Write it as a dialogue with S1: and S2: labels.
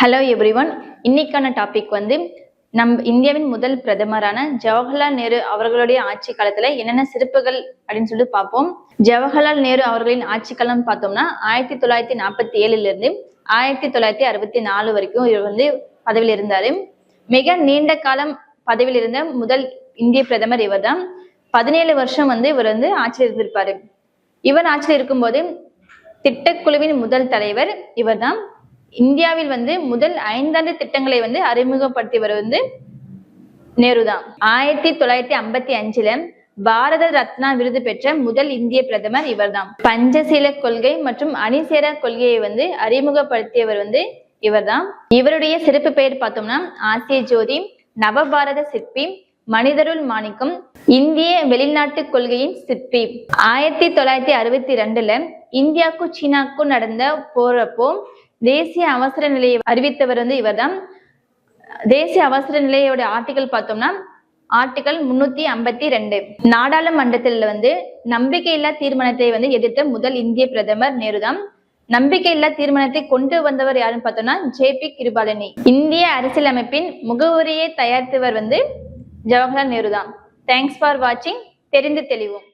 S1: Hello everyone இன்னைக்கான topic வந்து நம் இந்தியாவின் முதல் பிரதமரான ஜவஹர்லால் நேரு அவர்களுடைய ஆட்சி காலத்துல என்னென்ன சிறப்புகள் அப்படின்னு சொல்லிட்டு பார்ப்போம். ஜவஹர்லால் நேரு அவர்களின் ஆட்சி காலம் பார்த்தோம்னா ஆயிரத்தி தொள்ளாயிரத்தி நாற்பத்தி ஏழுல இருந்து ஆயிரத்தி தொள்ளாயிரத்தி அறுபத்தி நாலு வரைக்கும் இவர் வந்து பதவியில் இருந்தாரு. மிக நீண்ட காலம் பதவியில் இருந்த முதல் இந்திய பிரதமர் இவர்தான். பதினேழு வருஷம் வந்து இவர் வந்து ஆட்சியில் இருந்திருப்பாரு. இவர் ஆட்சியில் இருக்கும்போது திட்டக்குழுவின் முதல் தலைவர் இவர்தான். இந்தியாவில் வந்து முதல் ஐந்தாண்டு திட்டங்களை வந்து அறிமுகப்படுத்தியவர் வந்து நேரு தான். ஆயிரத்தி தொள்ளாயிரத்தி ஐம்பத்தி அஞ்சுல பாரத ரத்னா விருது பெற்ற முதல் இந்திய பிரதமர் இவர்தான் பஞ்சசீல கொள்கை மற்றும் அணிசேரா கொள்கையை வந்து அறிமுகப்படுத்தியவர் வந்து இவர்தான் இவருடைய சிறப்பு பெயர் பார்த்தோம்னா ஆசிய ஜோதி நவபாரத சிற்பி மனிதருள் மாணிக்கம் இந்திய வெளிநாட்டு கொள்கையின் சிற்பி. ஆயிரத்தி தொள்ளாயிரத்தி அறுபத்தி ரெண்டுல இந்தியாவுக்கும் சீனாக்கும் நடந்த போறப்போ தேசிய அவசர நிலையை அறிவித்தவர் வந்து இவர்தான். தேசிய அவசர நிலையோட ஆர்டிகல் பார்த்தோம்னா ஆர்டிகல் முன்னூத்தி ஐம்பத்தி ரெண்டு. நாடாளுமன்றத்தில் வந்து நம்பிக்கையில்லா தீர்மானத்தை வந்து எதிர்த்த முதல் இந்திய பிரதமர் நேருதான். நம்பிக்கையில்லா தீர்மானத்தை கொண்டு வந்தவர் யாருன்னு பார்த்தோம்னா ஜே பி கிருபாலினி. இந்திய அரசியலமைப்பின் முகவுரையை தயாரித்தவர் வந்து ஜவஹர்லால் நேரு தான் தேங்க்ஸ் ஃபார் வாட்சிங் தெரிந்து தெளிவோம்.